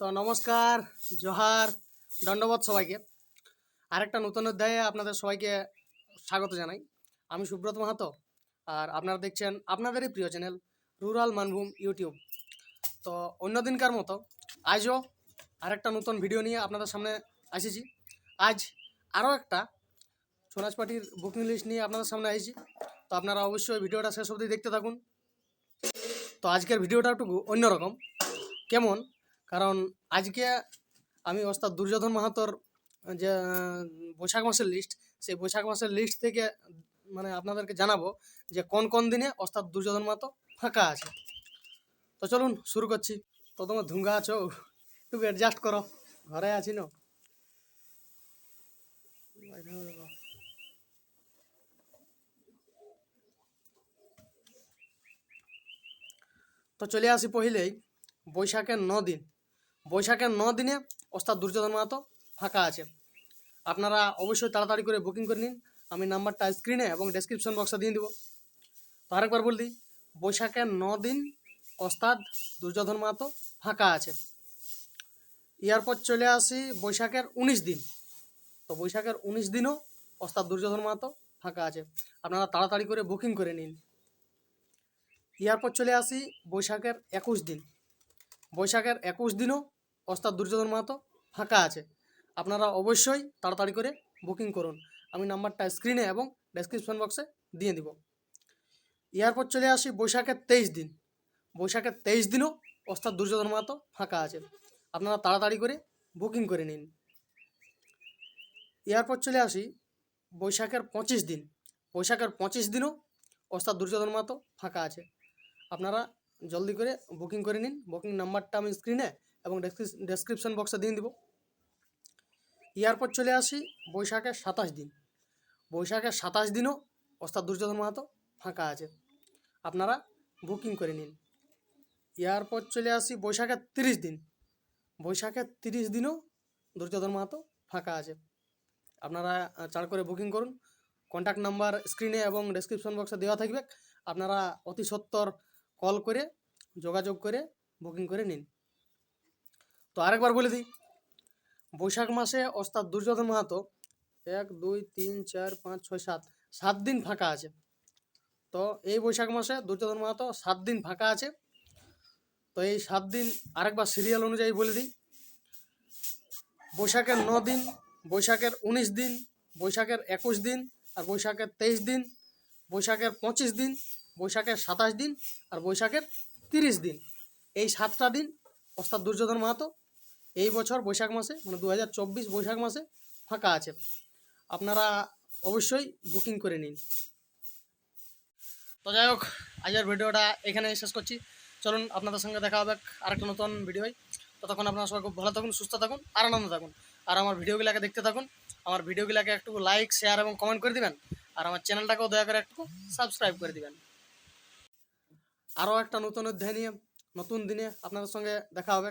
তো নমস্কার, জোহার, দণ্ডবোধ সবাইকে। আরেকটা নতুন অধ্যায়ে আপনাদের সবাইকে স্বাগত জানাই। আমি সুব্রত মাহাতো আর আপনারা দেখছেন আপনাদেরই প্রিয় চ্যানেল রুরাল মানভূম ইউটিউব। তো অন্য দিনকার মতো আজও আরেকটা নতুন ভিডিও নিয়ে আপনাদের সামনে এসেছি আজ আরও একটা সোনাজ পার্টির বুকিং লিস্ট নিয়ে আপনাদের সামনে এসেছি তো আপনারা অবশ্যই ভিডিওটা শেষ অবধি দেখতে থাকুন। তো আজকের ভিডিওটা একটু অন্যরকম। কেমন? কারণ আজকে আমি ওস্তাদ দুর্যোধন মাহাতোর যে বৈশাখ মাসের লিস্ট সেই বৈশাখ মাসের লিস্ট থেকে মানে আপনাদেরকে জানাব যে কোন কোন দিনে ওস্তাদ দুর্যোধন মাহাতো ফাঁকা আছে। তো চলুন শুরু করছি। তো তোমার ধুঙ্গা আছো, একটু অ্যাডজাস্ট করো। ঘরে আছি না। তো চলে আসি পহিলেই বৈশাখের ন দিন। বৈশাখের ন দিনে ওস্তাদ দুর্যোধন মাহাতো ফাঁকা আছে। আপনারা অবশ্যই তাড়াতাড়ি করে বুকিং করে নিন। আমি নাম্বারটা স্ক্রিনে এবং ডেসক্রিপশন বক্সে দিয়ে দেবো। তো আরেকবার বৈশাখের ন দিন ওস্তাদ দুর্যোধন মাহাতো ফাঁকা আছে। এরপর চলে আসি বৈশাখের উনিশ দিন। তো বৈশাখের উনিশ দিনও ওস্তাদ দুর্যোধন মাহাতো ফাঁকা আছে। আপনারা তাড়াতাড়ি করে বুকিং করে নিন। এরপর চলে আসি বৈশাখের একুশ দিন। বৈশাখের একুশ দিনও ওস্তাদ দুর্যোধন মাহাতো ফাঁকা আছে। আপনারা অবশ্যই তাড়াতাড়ি করে বুকিং করুন। আমি নাম্বারটা স্ক্রিনে এবং ডেসক্রিপশন বক্সে দিয়ে দিব। এরপর চলে আসি বৈশাখের তেইশ দিন। বৈশাখের তেইশ দিনও ওস্তাদ দুর্যোধন মাহাতো ফাঁকা আছে। আপনারা তাড়াতাড়ি করে বুকিং করে নিন। এরপর চলে আসি বৈশাখের পঁচিশ দিন। বৈশাখের পঁচিশ দিনও ওস্তাদ দুর্যোধন মাহাতো ফাঁকা আছে। আপনারা জলদি করে বুকিং করে নিন। বুকিং নাম্বারটা আমি স্ক্রিনে এবং ডেসক্রিপশন বক্সে দিয়ে দিব। এরপর চলে আসি বৈশাখের সাতাশ দিন। বৈশাখের সাতাশ দিনও ওস্তাদ দুর্যোধন মাহাতো ফাঁকা আছে। আপনারা বুকিং করে নিন। এরপর চলে আসি বৈশাখের তিরিশ দিন। বৈশাখের তিরিশ দিনও দুর্যোধন মাহাতো ফাঁকা আছে। আপনারা চার করে বুকিং করুন। কন্ট্যাক্ট নাম্বার স্ক্রিনে এবং ডেসক্রিপশন বক্সে দেওয়া থাকবে। আপনারা অতি সত্বর কল করে যোগাযোগ করে বুকিং করে নিন। তো আরেকবার বলে দিই। বৈশাখ মাসে ওস্তাদ দুর্যোধন মাহাতো এক, দুই, তিন, চার, পাঁচ, ছয়, সাত সাত দিন ফাঁকা আছে। তো এই বৈশাখ মাসে দুর্যোধন মাহাতো সাত দিন ফাঁকা আছে। তো এই সাত দিন আরেকবার সিরিয়াল অনুযায়ী বলে দিই। বৈশাখের ন দিন, বৈশাখের উনিশ দিন, বৈশাখের একুশ দিন আর বৈশাখের তেইশ দিন, বৈশাখের পঁচিশ দিন, বৈশাখের সাতাশ দিন আর বৈশাখের তিরিশ দিন। এই সাতটা দিন ওস্তাদ দুর্যোধন মাহাতো এই বছর বৈশাখ মাসে মানে দু হাজার চব্বিশ বৈশাখ মাসে ফাঁকা আছে। আপনারা অবশ্যই বুকিং করে নিন। তো যাই হোক, আজকের ভিডিওটা এখানে শেষ করছি। চলুন, আপনাদের সঙ্গে দেখা হবে আরেকটা নতুন ভিডিওয় ততক্ষণ আপনারা সবাই খুব ভালো থাকুন, সুস্থ থাকুন, আর আনন্দ থাকুন। আর আমার ভিডিওগুলোকে দেখতে থাকুন। আমার ভিডিওগুলোকে একটু লাইক শেয়ার এবং কমেন্ট করে দিবেন। আর আমার চ্যানেলটাকেও দয়া করে একটু সাবস্ক্রাইব করে দিবেন। আরও একটা নতুন অধ্যায় নিয়ে, নতুন দিনে আপনাদের সঙ্গে দেখা হবে।